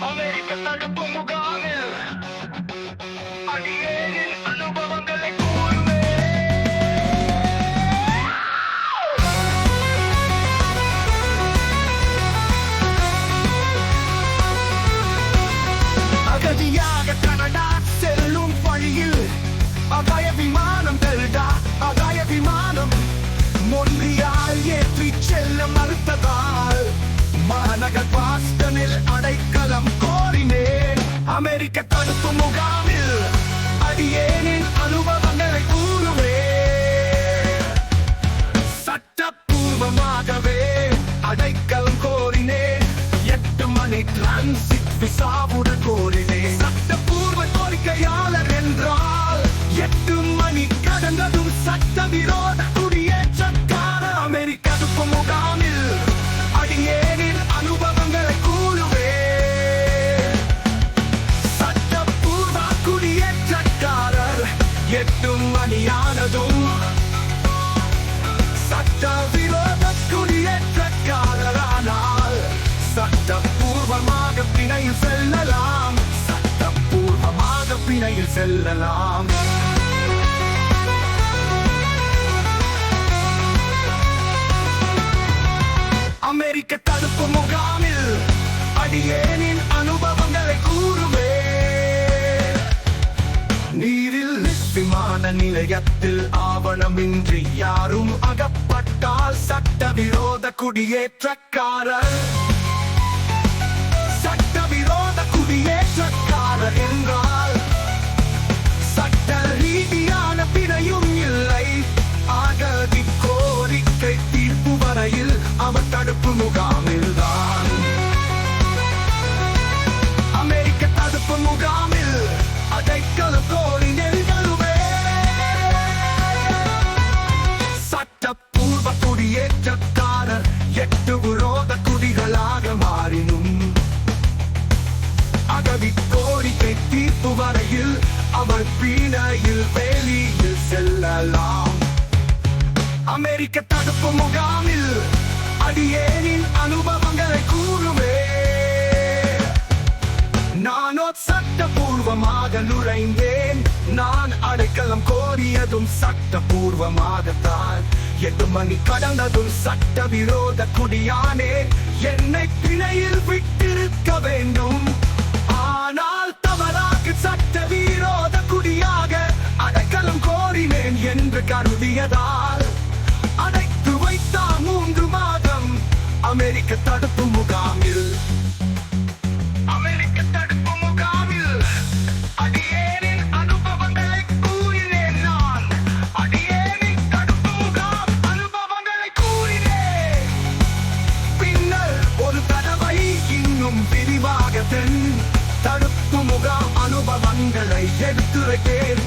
அமெரிக்க தடுப்பு முகாமில் அடியேனின் அமெரிக்க தடுப்பு முகாமில் அடியேனின் அனுபவங்களை கூறுவே. சட்டப்பூர்வமாகவே அடைக்கலம் கோரினேன். எட்டு மணி டிரான்சிட் விசாவுடன் கோரினேன். சட்டப்பூர்வ கோரிக்கையாளர் என்றால் எட்டு மணி கடந்ததும் சட்டவிரோத குடியேற்றக்கார மணியானதும் சட்டவிரோத குடியேற்றக்காரரானால் சட்டப்பூர்வமாக பிணையில் செல்லலாம் சட்டப்பூர்வமாக பிணையில் செல்லலாம் அமெரிக்க தடுப்பு முகாமில் அடியேனின் அனுபவங்களை கூறுவேன் விமான நிலையத்தில் ஆவணமின்றி யாரும் அகப்பட்டால் சட்டவிரோத குடியேற்றக்காரர். சட்டவிரோத குடியேற்றக்காரர் என்றால் சட்ட ரீதியான பிணையும் இல்லை. அகதி கோரிக்கை தீர்ப்பு வரையில் அவர் தடுப்பு முகாமில் தீர்ப்பு வரையில் அவர் பீனையில் வெளியில் செல்லலாம். அமெரிக்க தடுப்பு முகாமில் அடியேனின் அனுபவங்களை கூறுவே நானோ சட்டபூர்வமாக நுழைந்தேன். நான் அடைக்கலம் கோரியதும் சட்டபூர்வமாகத்தான். எட்டு மணி கடந்ததும் சட்ட விரோத குடியானே. என்னை பிணையில் விட்டிருக்க வேண்டும். என்று அடைத்து வைத்தார் மூன்று மாதம் அமெரிக்க தடுப்பு முகாமில். அமெரிக்க தடுப்பு முகாமில் அடியேனின் அனுபவங்களை கூறினேன் நான். அடியேனின் தடுப்பு முகாம் அனுபவங்களை கூறினேன். பின்னர் ஒரு தடவை இன்னும் விரிவாக தென் தடுப்பு முகாம் அனுபவங்களை எடுத்துரைத்தேன்